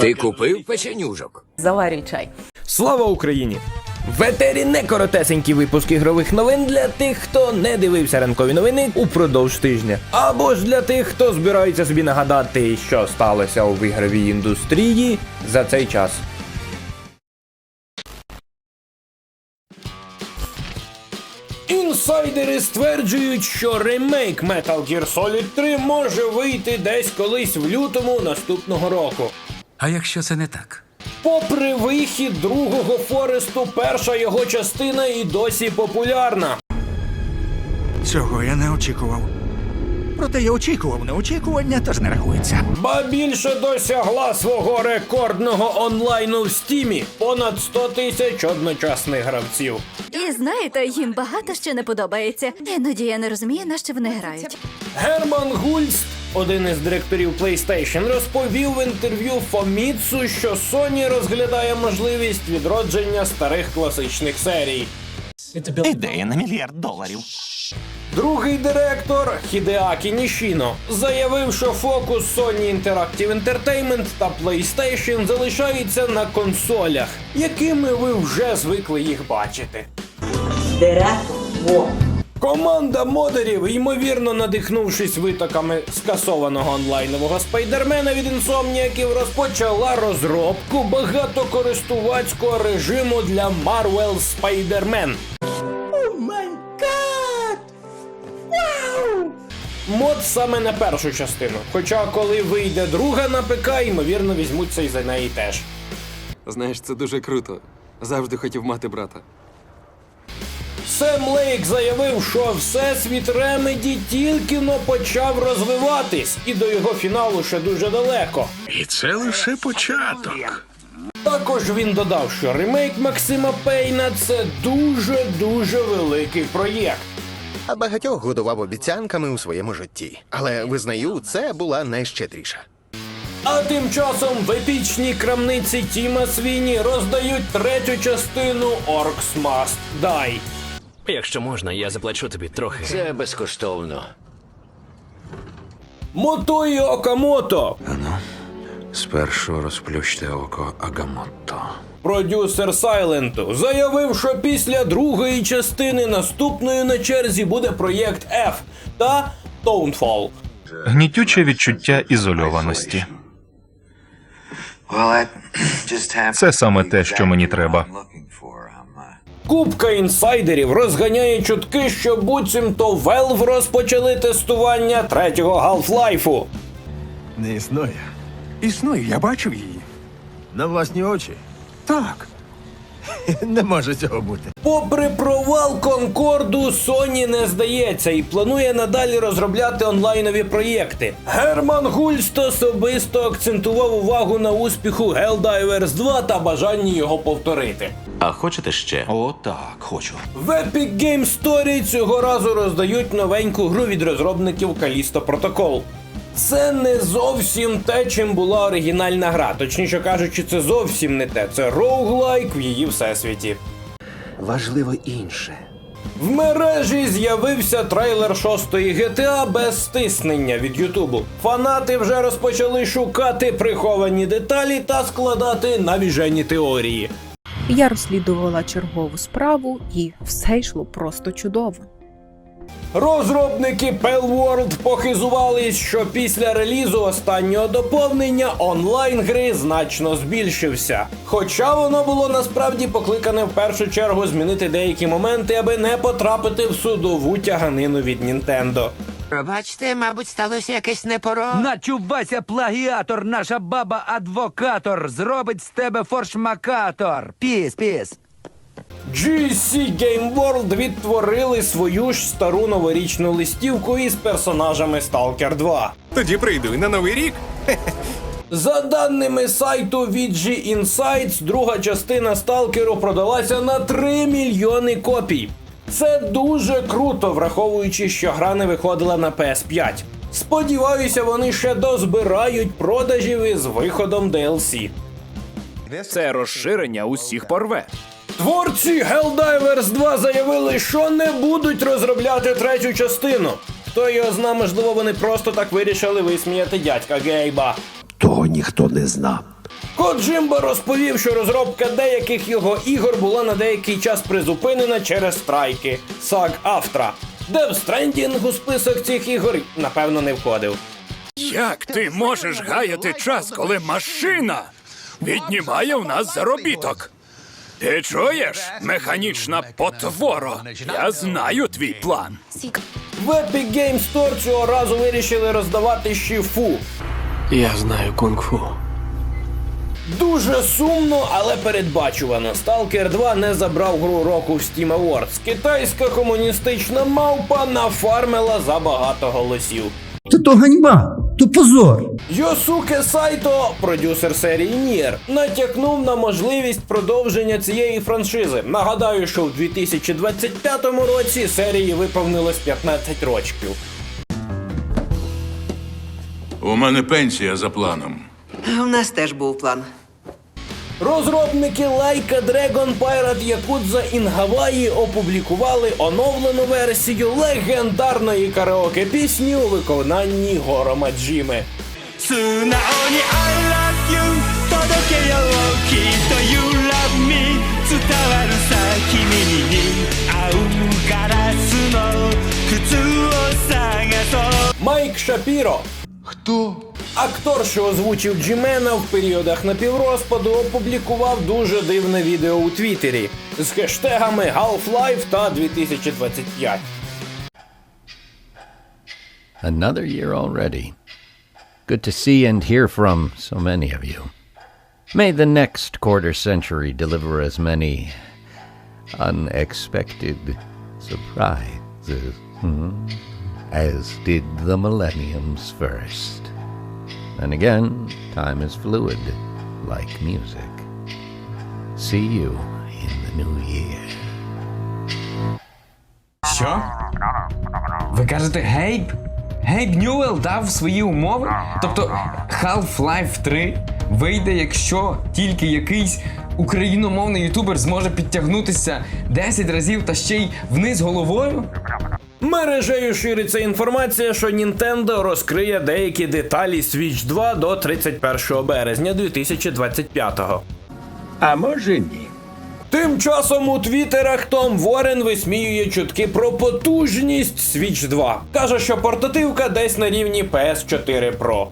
Ти купив печенюжок? Заварюй чай. Слава Україні! В етері не коротесенький випуск ігрових новин для тих, хто не дивився ранкові новини упродовж тижня. Або ж для тих, хто збирається собі нагадати, що сталося у ігровій індустрії за цей час. Інсайдери стверджують, що ремейк Metal Gear Solid 3 може вийти десь колись в лютому наступного року. А якщо це не так? Попри вихід другого Форесту, перша його частина і досі популярна. Цього я не очікував. Проте я очікував на очікування, тож не рахується. Ба більше досягла свого рекордного онлайну в стімі понад 100 тисяч одночасних гравців. І знаєте, їм багато що не подобається. Іноді я не розумію, на що вони грають. Герман Гульст, один із директорів PlayStation, розповів в інтерв'ю Фоміцу, що Sony розглядає можливість відродження старих класичних серій. Ідея на мільярд доларів. Другий директор Хідеакі Нішіно заявив, що фокус Sony Interactive Entertainment та PlayStation залишається на консолях, якими ви вже звикли їх бачити. Команда модерів, ймовірно надихнувшись витоками скасованого онлайнового спайдермена від інсомніяків, розпочала розробку багатокористувацького режиму для Marvel Spider-Man. Мод саме на першу частину. Хоча, коли вийде друга на ПК, ймовірно, візьмуться і за неї теж. Знаєш, це дуже круто. Завжди хотів мати брата. Сем Лейк заявив, що всесвіт Ремеді тільки но почав розвиватись, і до його фіналу ще дуже далеко. І це лише початок. Також він додав, що ремейк Максима Пейна це дуже дуже великий проєкт. А багатьох годував обіцянками у своєму житті. Але визнаю, це була найщедріша. А тим часом в епічній крамниці Тіма Свіні роздають третю частину Orcs Must Die. Якщо можна, я заплачу тобі трохи. Це безкоштовно. Мотої Окамото, Спершу розплющте око Агамотто. продюсер Сайленту, заявив, що після другої частини наступною на черзі буде проєкт F та Townfall. Гнітюче відчуття ізольованості. Це саме те, що мені треба. Купка інсайдерів розганяє чутки, що буцімто Valve розпочали тестування третього Half-Life. Не існує. Існує, я бачив її. На власні очі. Так. Не може цього бути. Попри провал Конкорду, Sony не здається і планує надалі розробляти онлайнові проєкти. Герман Гульст особисто акцентував увагу на успіху Helldivers 2 та бажанні його повторити. А хочете ще? О, так, хочу. В Epic Game Story цього разу роздають новеньку гру від розробників Callisto Protocol. Це не зовсім те, чим була оригінальна гра. Точніше кажучи, це зовсім не те. Це роуглайк в її всесвіті. Важливо інше. В мережі з'явився трейлер шостої GTA без стиснення від Ютубу. Фанати вже розпочали шукати приховані деталі та складати навіжені теорії. Я розслідувала чергову справу, і все йшло просто чудово. Розробники Palworld похизувались, що після релізу останнього доповнення онлайн гри значно збільшився. Хоча воно було насправді покликане в першу чергу змінити деякі моменти, аби не потрапити в судову тяганину від Нінтендо. Пробачте, мабуть, сталося якесь непоро. Начувайся, плагіатор, наша баба адвокатор. Зробить з тебе форшмакатор. Піс, піс. GSC Game World відтворили свою ж стару новорічну листівку із персонажами Stalker 2. Тоді прийду і на новий рік. За даними сайту VG Insights, друга частина Сталкеру продалася на 3 мільйони копій. Це дуже круто, враховуючи, що гра не виходила на PS5. Сподіваюся, вони ще дозбирають продажів із виходом DLC. Це розширення усіх порве. Творці Helldivers 2 заявили, що не будуть розробляти третю частину. Хто його зна, можливо, вони просто так вирішили висміяти дядька Гейба. Того ніхто не знав. Коджимба розповів, що розробка деяких його ігор була на деякий час призупинена через страйки саг Автра. Death Stranding у список цих ігор, напевно, не входив. Як ти можеш гаяти час, коли машина віднімає в нас заробіток? Ти чуєш, механічна потворо? Я знаю твій план. В Epic Games Store цього разу вирішили роздавати шіфу. Я знаю кунг-фу. Дуже сумно, але передбачувано. Stalker 2 не забрав гру року в Steam Awards. Китайська комуністична мавпа нафармила за багато голосів. Та то ганьба, то позор. Йосуке Сайто, продюсер серії Nier, натякнув на можливість продовження цієї франшизи. Нагадаю, що в 2025 році серії виповнилось 15 років. У мене пенсія за планом. У нас теж був план. Розробники Like a Dragon Pirate Yakuza in Hawaii опублікували оновлену версію легендарної караоке пісні у виконанні Горо Маджіми. Майк Шапіро. Хто? Актор, що озвучив Джімена в періодах напіврозпаду, опублікував дуже дивне відео у Твіттері з хештегами Half-Life та 2025. Another year already. Good to see and hear from so many of you. May the next quarter century deliver as many unexpected surprises hmm, As did the millenniums first. And again, time is fluid, like music. See you in the new year. Що? Ви кажете, Гейб? Гейб Ньюел дав свої умови? Тобто Half-Life 3 вийде, якщо тільки якийсь україномовний ютубер зможе підтягнутися 10 разів та ще й вниз головою? Мережею шириться інформація, що Nintendo розкриє деякі деталі Switch 2 до 31 березня 2025-го. А може ні. Тим часом у твіттерах Том Ворен висміює чутки про потужність Switch 2. Каже, що портативка десь на рівні PS4 Pro.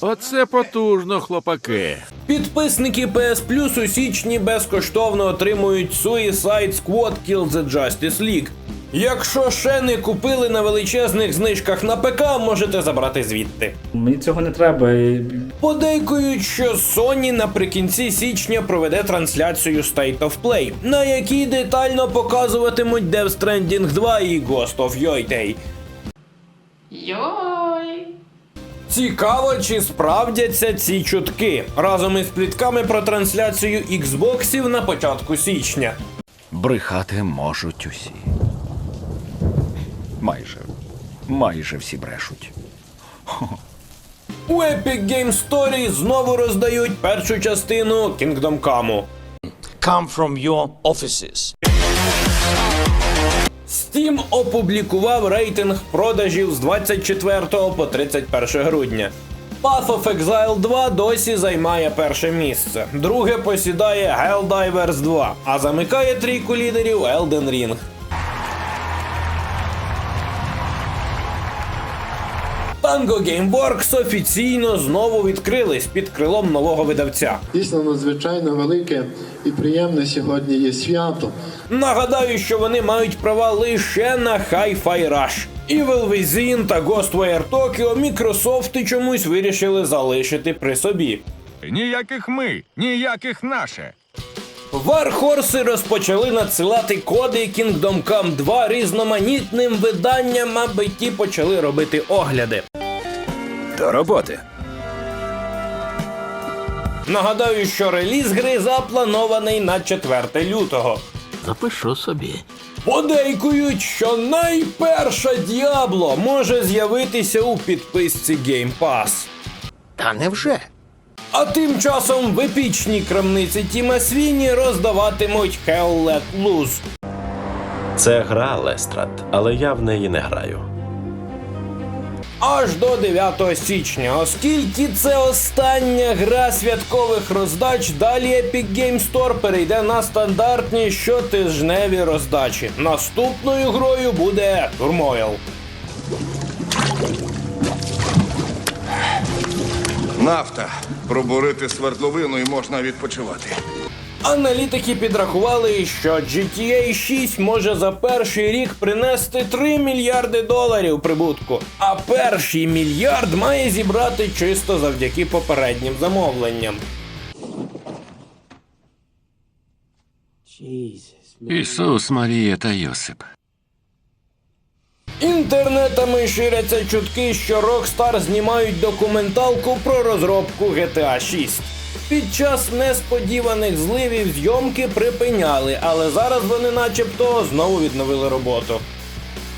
Оце потужно, хлопаки. Підписники PS Plus у січні безкоштовно отримують Suicide Squad Kill the Justice League. Якщо ще не купили на величезних знижках на ПК, можете забрати звідти. Мені цього не треба. Подейкують, що Sony наприкінці січня проведе трансляцію State of Play, на якій детально показуватимуть Death Stranding 2 і Ghost of Yotei. Йой. Цікаво, чи справдяться ці чутки разом із плітками про трансляцію Xboxів на початку січня. Брехати можуть усі. Майже. Майже всі брешуть. У Epic Game Story знову роздають першу частину Kingdom Come. Come from your offices. Steam опублікував рейтинг продажів з 24 по 31 грудня. Path of Exile 2 досі займає перше місце. Друге посідає Helldivers 2, а замикає трійку лідерів Elden Ring. Tango Gameworks офіційно знову відкрились під крилом нового видавця. Дійсно надзвичайно велике і приємне сьогодні є свято. Нагадаю, що вони мають права лише на Hi-Fi Rush. Evil Within та Ghostwire Tokyo Мікрософти чомусь вирішили залишити при собі. Ніяких ми, ніяких наше. Вархорси розпочали надсилати коди Kingdom Come 2 різноманітним виданням, аби ті почали робити огляди. До роботи. Нагадаю, що реліз гри запланований на 4 лютого. Запишу собі. Подейкують, що найперша Діабло може з'явитися у підписці Game Pass. Та невже? А тим часом в епічній крамниці Тіма Свіні роздаватимуть Hell Let Loose. Це гра Лестрад, але я в неї не граю. аж до 9 січня. Оскільки це остання гра святкових роздач, далі Epic Game Store перейде на стандартні щотижневі роздачі. Наступною грою буде Turmoil. Нафта. Пробурити свердловину і можна відпочивати. Аналітики підрахували, що GTA 6 може за перший рік принести 3 мільярди доларів прибутку, а перший мільярд має зібрати чисто завдяки попереднім замовленням. Ісус, Марія та Йосип. Інтернетами ширяться чутки, що Rockstar знімають документалку про розробку GTA 6. Під час несподіваних зливів зйомки припиняли, але зараз вони начебто знову відновили роботу.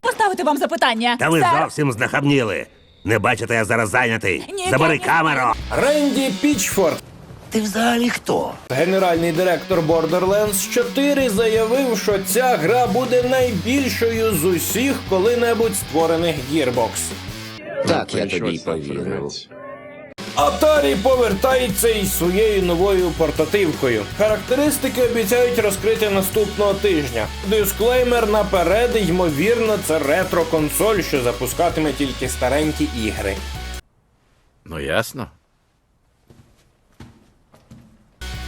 Поставити вам запитання. Та ви Сер, зовсім знахабніли. Не бачите, я зараз зайнятий. Ні, Забери ні, ні. камеру. Ренді Пічфорд, Ти взагалі хто? генеральний директор Borderlands 4, заявив, що ця гра буде найбільшою з усіх коли-небудь створених Gearbox. Так, я тобі повірив. Atari повертається із своєю новою портативкою. Характеристики обіцяють розкрити наступного тижня. Дисклеймер наперед, ймовірно, це ретро-консоль, що запускатиме тільки старенькі ігри. Ну ясно.